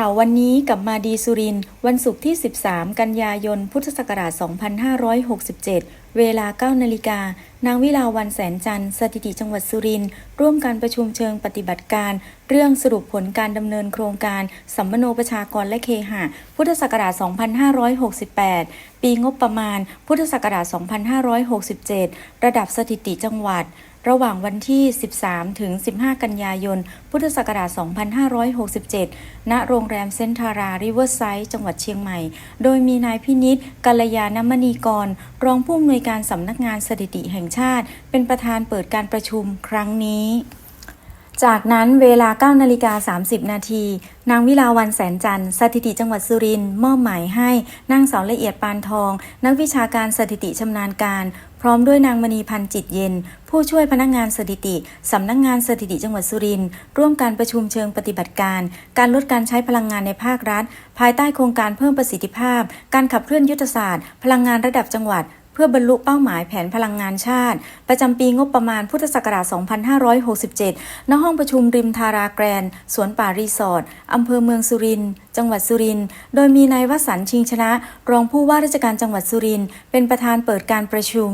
ข่าววันนี้กับมาดีสุริน วันศุกร์ที่ 13 กันยายน พุทธศักราช 2567 เวลา 9 นาฬิกา นางวิลาวันแสนจันทร์ สถิติจังหวัดสุรินร์ร่วมการประชุมเชิงปฏิบัติการ เรื่องสรุปผลการดำเนินโครงการ สัมมโนประชากรและเคหะ พุทธศักราช 2568 ปีงบประมาณ พุทธศักราช 2567 ระดับสถิติจังหวัด ระหว่างวันที่ 13 ถึง 15 กันยายน พุทธศักราช 2567 ณ โรงแรมเซนทารา ริเวอร์ไซด์ จังหวัดเชียงใหม่ โดยมีนายพินิษกัลยาณมณีกร รองผู้อำนวยการสำนักงานสถิติแห่งชาติ เป็นประธานเปิดการประชุมครั้งนี้จากนั้นเวลา 9 นาฬิกา 30 นาที นางวิลาวันแสนจันทร์สถิติจังหวัดสุรินทร์มอบหมายให้นางสาวละเอียดปานทอง นักวิชาการสถิติชำนาญการ พร้อมด้วยนางมณีพันธ์จิตเย็น ผู้ช่วยพนักงานสถิติ สำนักงานสถิติจังหวัดสุรินทร์ร่วมการประชุมเชิงปฏิบัติการ การลดการใช้พลังงานในภาครัฐ ภายใต้โครงการเพิ่มประสิทธิภาพ การขับเคลื่อนยุทธศาสตร์ พลังงานระดับจังหวัด พื่อบรรลุเป้าหมายแผนพลังงานชาติ ประจำปีงบประมาณพุทธศักราช 2567 ณ ห้องประชุมริมทาราแกรน สวนป่ารีสอร์ทอำเภอเมืองสุรินทร์ จังหวัดสุรินทร์ โดยมีนายวสันต์ชิงชนะ รองผู้ว่าราชการจังหวัดสุรินทร์ เป็นประธานเปิดการประชุม